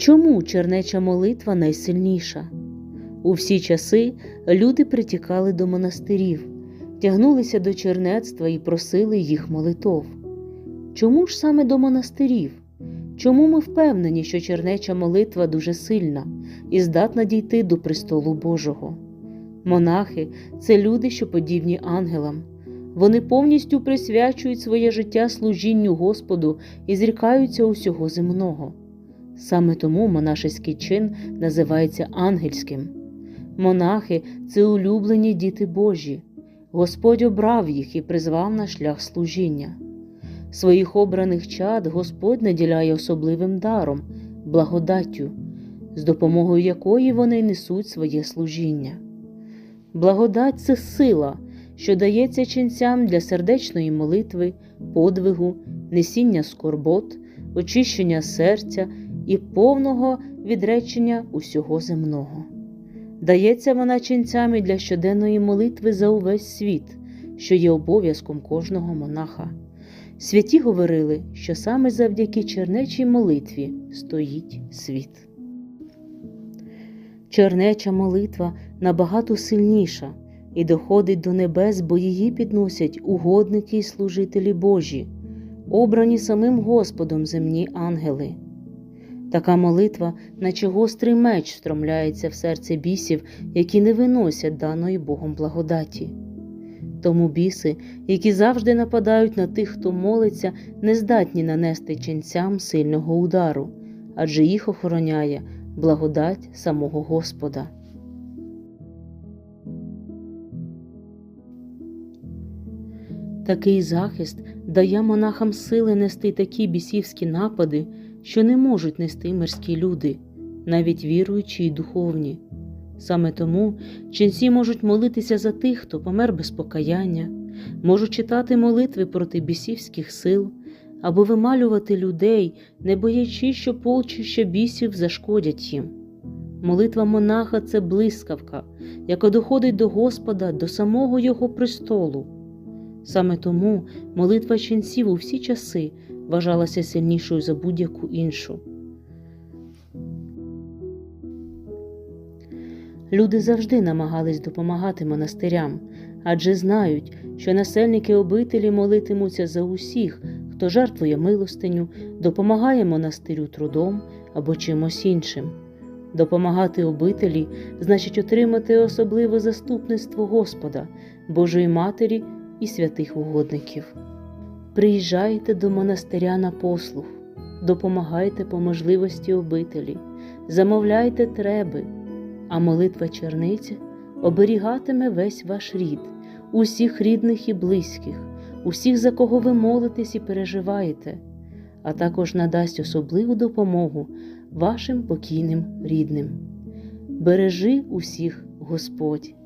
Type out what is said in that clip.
Чому чернеча молитва найсильніша? У всі часи люди притікали до монастирів, тягнулися до чернецтва і просили їх молитов. Чому ж саме до монастирів? Чому ми впевнені, що чернеча молитва дуже сильна і здатна дійти до престолу Божого? Монахи це люди, що подібні ангелам. Вони повністю присвячують своє життя служінню Господу і зрікаються усього земного. Саме тому монашеський чин називається ангельським. Монахи це улюблені діти Божі. Господь обрав їх і призвав на шлях служіння. Своїх обраних чад Господь наділяє особливим даром, благодаттю, з допомогою якої вони несуть своє служіння. Благодать це сила, що дається ченцям для сердечної молитви, подвигу, несіння скорбот, очищення серця і повного відречення усього земного. Дається вона ченцям і для щоденної молитви за увесь світ, що є обов'язком кожного монаха. Святі говорили, що саме завдяки чернечій молитві стоїть світ. Чернеча молитва набагато сильніша і доходить до небес, бо її підносять угодники й служителі Божі, обрані самим Господом земні ангели. Така молитва, наче гострий меч, стромляється в серце бісів, які не виносять даної Богом благодаті. Тому біси, які завжди нападають на тих, хто молиться, не здатні нанести ченцям сильного удару, адже їх охороняє благодать самого Господа. Такий захист дає монахам сили нести такі бісівські напади, що не можуть нести мирські люди, навіть віруючі й духовні. Саме тому ченці можуть молитися за тих, хто помер без покаяння, можуть читати молитви проти бісівських сил або вималювати людей, не боячись, що полчища бісів зашкодять їм. Молитва монаха це блискавка, яка доходить до Господа, до самого Його престолу. Саме тому молитва ченців у всі часи вважалася сильнішою за будь-яку іншу. Люди завжди намагались допомагати монастирям, адже знають, що насельники обителі молитимуться за усіх, хто жертвує милостиню, допомагає монастирю трудом або чимось іншим. Допомагати обителі значить отримати особливе заступництво Господа, Божої Матері і святих угодників. Приїжджайте до монастиря на послуг, допомагайте по можливості обителі, замовляйте треби, а молитва черниці оберігатиме весь ваш рід, усіх рідних і близьких, усіх, за кого ви молитесь і переживаєте, а також надасть особливу допомогу вашим покійним рідним. Бережи усіх Господь.